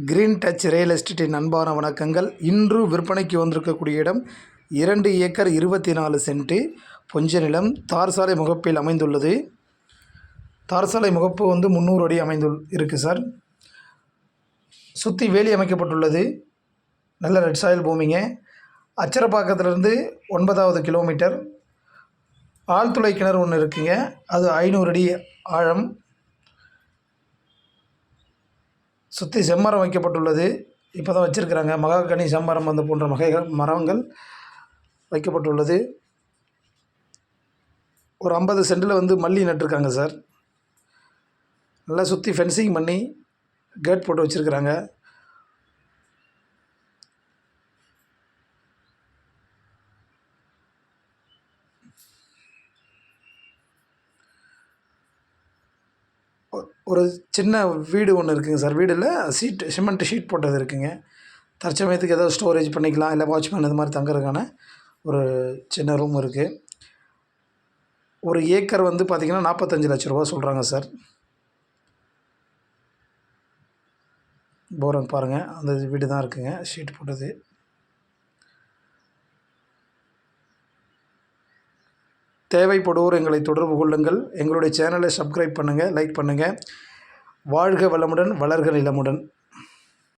Green touch real எஸ்டேட்டின் அன்பான வணக்கங்கள். இன்று விற்பனைக்கு வந்திருக்கக்கூடிய இடம் இரண்டு ஏக்கர் இருபத்தி நாலு சென்ட்டு பொஞ்ச நிலம் தார் சாலை முகப்பில் அமைந்துள்ளது. தார் சாலை முகப்பு வந்து முந்நூறு அடி அமைந்து இருக்குது சார். சுற்றி வேலி அமைக்கப்பட்டுள்ளது. நல்ல ரெட் சாயில் பூமிங்க. அச்சரப்பாக்கத்திலிருந்து ஒன்பதாவது கிலோமீட்டர் ஆழ்துளை கிணறு ஒன்று இருக்குங்க. அது ஐநூறு அடி ஆழம். சுற்றி செம்மரம் வைக்கப்பட்டுள்ளது. இப்போ தான் வச்சுருக்கிறாங்க. மகாகனி செம்மரம் அந்த போன்ற வகைகள் மரங்கள் வைக்கப்பட்டுள்ளது. ஒரு ஐம்பது சென்டில் வந்து மல்லி நட்டிருக்காங்க சார். நல்லா சுற்றி ஃபென்சிங் பண்ணி கேட் போட்டு வச்சுருக்குறாங்க. ஒரு சின்ன வீடு ஒன்று இருக்குங்க சார். வீடில் சீட் சிமெண்ட் ஷீட் போட்டது இருக்குங்க. தற்சமயத்துக்கு ஏதாவது ஸ்டோரேஜ் பண்ணிக்கலாம் இல்லை வாட்ச்மேன் இது மாதிரி தங்குறதுக்கான ஒரு சின்ன ரூம் இருக்குது ஒரு ஏக்கர் வந்து பார்த்திங்கன்னா நாற்பத்தஞ்சு லட்ச ரூபா சொல்கிறாங்க சார். போரங்க. பாருங்கள் அந்த வீடு தான் இருக்குங்க. ஷீட் போட்டது. தேவைப்படுவோர் எங்களை தொடர்பு கொள்ளுங்கள். எங்களுடைய சேனலை சப்ஸ்கிரைப் பண்ணுங்கள் லைக் பண்ணுங்கள் வாழ்க வளமுடன் வளர்க நிலமுடன்.